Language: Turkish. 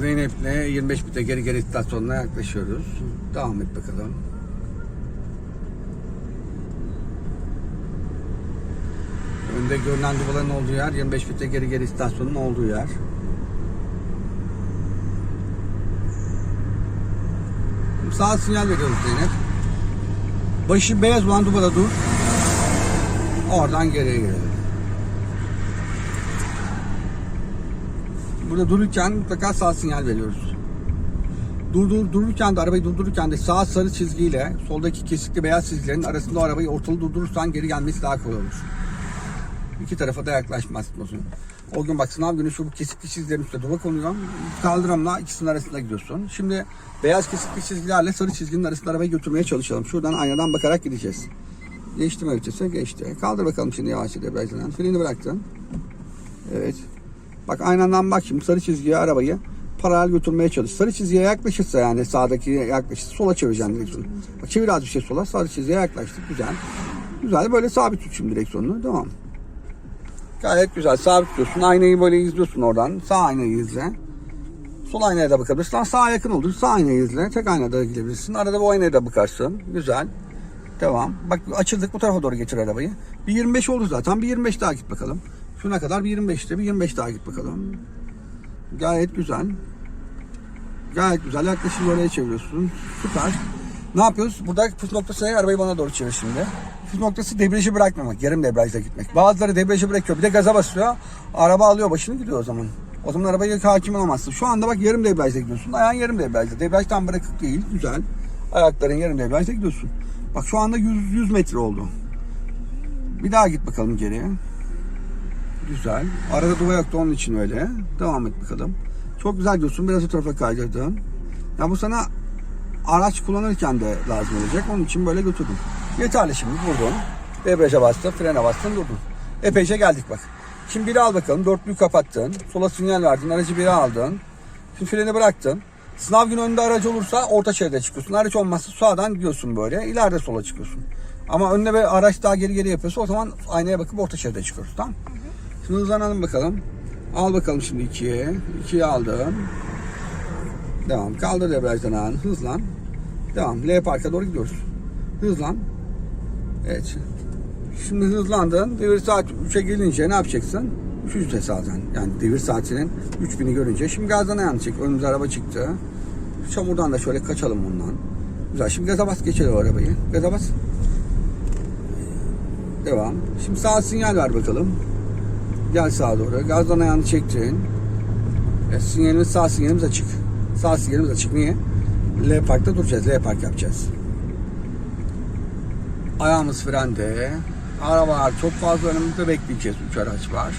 Zeynep'le 25 bitte geri geri istasyonuna yaklaşıyoruz. Devam et bakalım. Önde görünen dubaların olduğu yer 25 bitte geri geri istasyonun olduğu yer. Sağ sinyal veriyoruz Zeynep. Başı beyaz olan dubada dur. Oradan geriye gelelim. Burada dururken mutlaka sağ sinyal veriyoruz. Durdur, dururken de arabayı durdururken de sağ sarı çizgiyle soldaki kesikli beyaz çizgilerin arasında arabayı ortalı durdurursan geri gelmesi daha kolay olur. İki tarafa da yaklaşmazsın o zaman. O gün bak sınav günü şu kesikli çizgilerin üstüne duva konuyor. Kaldıramla ikisinin arasında gidiyorsun. Şimdi beyaz kesikli çizgilerle sarı çizginin arasında arabayı götürmeye çalışalım. Şuradan aynadan bakarak gideceğiz. Geçti mi ötesi? Geçti. Kaldır bakalım şimdi yavaşça debriyajdan. Freni bıraktın. Evet. Bak aynandan bak şimdi sarı çizgiye arabayı paralel götürmeye çalış. Sarı çizgiye yaklaşırsa yani sağdaki yaklaşırsa sola çevireceksin direksiyonu. Bak çevir az bir şey sola. Sarı çizgiye yaklaştık. Güzel. Güzel. Böyle sabit tut şimdi direksiyonunu. Devam. Gayet güzel. Sabit tutuyorsun. Aynayı böyle izliyorsun oradan. Sağ aynayı izle. Sol aynaya da bakabilirsin. Sağa yakın olur. Sağ aynayı izle. Tek aynada da gidebilirsin. Arada bu aynaya da bakarsın. Güzel. Devam. Bak açıldık bu tarafa doğru getir arabayı. Bir 25 oldu zaten. Bir 25 daha git bakalım. Şuna kadar bir 25'te bir 25 daha git bakalım. Gayet güzel. Gayet güzel. Yaklaşık oraya çeviriyorsun. Süper. Ne yapıyoruz? Burada püf noktası? Arabayı bana doğru çevir şimdi. Püf noktası debriyajı bırakmamak. Yarım debriyajla gitmek. Bazıları debriyajı bırakıyor. Bir de gaza basıyor. Araba alıyor başını gidiyor o zaman. O zaman arabaya hakim olamazsın. Şu anda bak yarım debriyajla gidiyorsun. Ayağın yarım debriyajla. Debriyaj tam bırakık değil. Güzel. Ayakların yarım debriyajla gidiyorsun. Bak şu anda 100, 100 metre oldu. Bir daha git bakalım geriye. Güzel. Arada duva yoktu onun için öyle. Devam et bakalım. Çok güzel diyorsun. Biraz o tarafa kaydırdın. Ya bu sana araç kullanırken de lazım olacak. Onun için böyle götürdüm. Yeterli şimdi vurdun. Debriyaja bastın, frene bastın, durdun. Epeyce geldik bak. Şimdi biri al bakalım. Dörtlüyü kapattın. Sola sinyal verdin. Aracı biri aldın. Şimdi freni bıraktın. Sınav günü önünde aracı olursa orta şeride çıkıyorsun. Araç olmazsa sağdan gidiyorsun böyle. İleride sola çıkıyorsun. Ama önüne bir araç daha geri geri yapıyorsa o zaman aynaya bakıp orta şeride çıkıyoruz. Tamam Şimdi hızlanalım bakalım. Al bakalım şimdi ikiye. İkiye aldım. Devam. Kaldır debriyajdan ağını. Hızlan. Devam. L parka doğru gidiyoruz. Hızlan. Evet. Şimdi hızlandın. Devir saat 3'e gelince ne yapacaksın? 300 zaten. Yani devir saatinin 3000'i görünce. Şimdi gazdan ayağını çek. Önümüze araba çıktı. Çamurdan da şöyle kaçalım bundan. Güzel. Şimdi gaza bas geçelim arabayı. Gaza bas. Devam. Şimdi sağ sinyal ver bakalım. Gel sağa doğru. Gazdan ayağını çektin. Evet, sinyalimiz sağ sinyalimiz açık. Sağ sinyalimiz açık. Niye? L parkta duracağız. L park yapacağız. Ayağımız frende. Arabalar çok fazla önümüzde bekleyeceğiz. Üç araç var.